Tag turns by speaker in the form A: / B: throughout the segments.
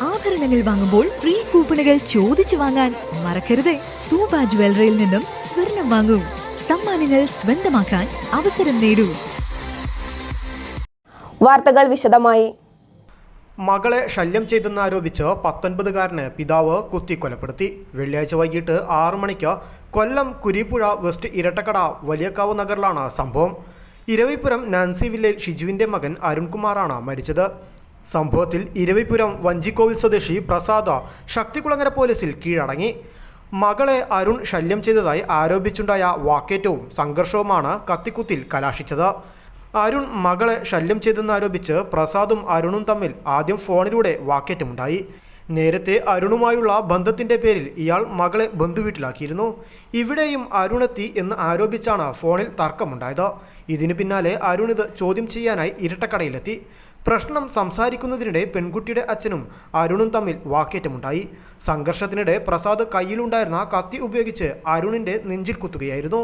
A: ആഭരണങ്ങൾ വാങ്ങുമ്പോൾ ഫ്രീ കൂപ്പണുകൾ ചോദിച്ചു വാങ്ങാൻ മറക്കരുത്. തൂബ ജ്വല്ലറിയിൽ നിന്നും സ്വർണം വാങ്ങൂ. സമ്മാനങ്ങൾ സ്വന്തമാക്കാൻ അവസരം നേടൂ.
B: വാർത്തകൾ വിശദമായി.
C: മകളെ ശല്യം ചെയ്തെന്നാരോപിച്ച് പത്തൊൻപതുകാരന് പിതാവ് കുത്തിക്കൊലപ്പെടുത്തി. വെള്ളിയാഴ്ച വൈകിട്ട് ആറു മണിക്ക് കൊല്ലം കുരിപ്പുഴ വെസ്റ്റ് ഇരട്ടക്കട വലിയക്കാവ് നഗറിലാണ് സംഭവം. ഇരവിപുരം നാൻസി വില്ലേജ് ഷിജുവിന്റെ മകൻ അരുൺകുമാറാണ് മരിച്ചത്. സംഭവത്തിൽ ഇരവിപുരം വഞ്ചിക്കോവിൽ സ്വദേശി പ്രസാദ ശക്തികുളങ്ങര പോലീസിൽ കീഴടങ്ങി. മകളെ അരുൺ ശല്യം ചെയ്തതായി ആരോപിച്ചുണ്ടായ വാക്കേറ്റവും സംഘർഷവുമാണ് കത്തിക്കുത്തിൽ കലാശിച്ചത്. അരുൺ മകളെ ശല്യം ചെയ്തെന്നാരോപിച്ച് പ്രസാദും അരുണും തമ്മിൽ ആദ്യം ഫോണിലൂടെ വാക്കേറ്റമുണ്ടായി. നേരത്തെ അരുണുമായുള്ള ബന്ധത്തിന്റെ പേരിൽ ഇയാൾ മകളെ ബന്ധുവീട്ടിലാക്കിയിരുന്നു. ഇവിടെയും അരുണെത്തി എന്ന് ആരോപിച്ചാണ് ഫോണിൽ തർക്കമുണ്ടായത്. ഇതിനു പിന്നാലെ അരുൺ ഇത് ചോദ്യം ചെയ്യാനായി ഇരട്ടക്കടയിലെത്തി. പ്രശ്നം സംസാരിക്കുന്നതിനിടെ പെൺകുട്ടിയുടെ അച്ഛനും അരുണും തമ്മിൽ വാക്കേറ്റമുണ്ടായി. സംഘർഷത്തിനിടെ പ്രസാദ് കയ്യിലുണ്ടായിരുന്ന കത്തി ഉപയോഗിച്ച് അരുണിന്റെ നെഞ്ചിൽ കുത്തുകയായിരുന്നു.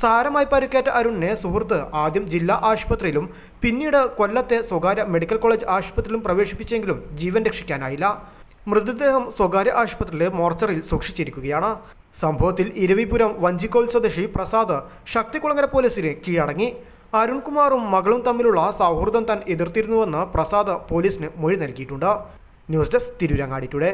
C: സാരമായി പരിക്കേറ്റ അരുണിനെ സുഹൃത്ത് ആദ്യം ജില്ലാ ആശുപത്രിയിലും പിന്നീട് കൊല്ലത്തെ സ്വകാര്യ മെഡിക്കൽ കോളേജ് ആശുപത്രിയിലും പ്രവേശിപ്പിച്ചെങ്കിലും ജീവൻ രക്ഷിക്കാനായില്ല. മൃതദേഹം സ്വകാര്യ ആശുപത്രിയിലെ മോർച്ചറിൽ സൂക്ഷിച്ചിരിക്കുകയാണ്. സംഭവത്തിൽ ഇരവിപുരം വഞ്ചിക്കോൽ സ്വദേശി പ്രസാദ് ശക്തികുളങ്ങര പോലീസിന് കീഴടങ്ങി. അരുൺകുമാറും മകളും തമ്മിലുള്ള സൗഹൃദം താൻ എതിർത്തിരുന്നുവെന്ന് പ്രസാദ് പോലീസിന് മൊഴി നൽകിയിട്ടുണ്ട്. News desk Tirurangadi today.